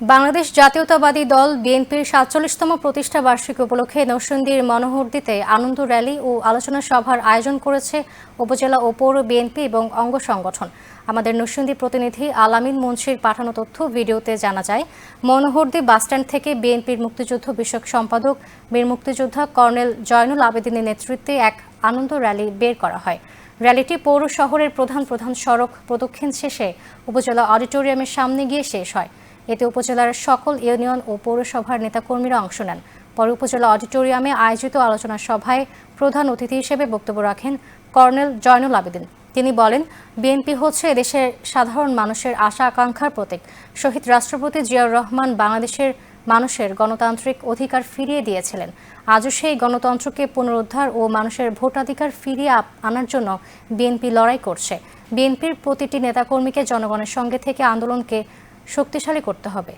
বাংলাদেশ জাতীয়তাবাদী দল বিএনপির সাতচল্লিশতম প্রতিষ্ঠা বার্ষিকী উপলক্ষে নরসিংদীর মনোহরদীতে আনন্দ র্যালি ও আলোচনা সভার আয়োজন করেছে উপজেলা ও পৌর বিএনপি এবং অঙ্গ সংগঠন। আমাদের নরসিংদী প্রতিনিধি আলামিন মুন্সির পাঠানো তথ্য ভিডিওতে জানা যায়, মনোহরদী বাসস্ট্যান্ড থেকে বিএনপির মুক্তিযুদ্ধ বিষয়ক সম্পাদক, বীর মুক্তিযোদ্ধা কর্নেল জয়নুল আবেদিনের নেতৃত্বে এক আনন্দ র্যালি বের করা হয়। র্যালিটি পৌর শহরের প্রধান প্রধান সড়ক প্রদক্ষিণ শেষে উপজেলা অডিটোরিয়ামের সামনে গিয়ে শেষ হয়। এতে উপজেলার সকল ইউনিয়ন ও পৌরসভার নেতাকর্মীরা অংশ নেন। পরে উপজেলা অডিটোরিয়ামে আয়োজিত আলোচনা সভায় প্রধান অতিথি হিসেবে বক্তব্য রাখেন কর্নেল জয়নুল আবেদিন। তিনি বলেন, বিএনপি হচ্ছে এদেশের সাধারণ মানুষের আশা আকাঙ্ক্ষার প্রতীক। শহীদ রাষ্ট্রপতি জিয়াউর রহমান বাংলাদেশের মানুষের গণতান্ত্রিক অধিকার ফিরিয়ে দিয়েছিলেন। আজও সেই গণতন্ত্রকে পুনরুদ্ধার ও মানুষের ভোটাধিকার ফিরিয়ে আনার জন্য বিএনপি লড়াই করছে। বিএনপির প্রতিটি নেতাকর্মীকে জনগণের সঙ্গে থেকে আন্দোলনকে শক্তিশালী করতে হবে।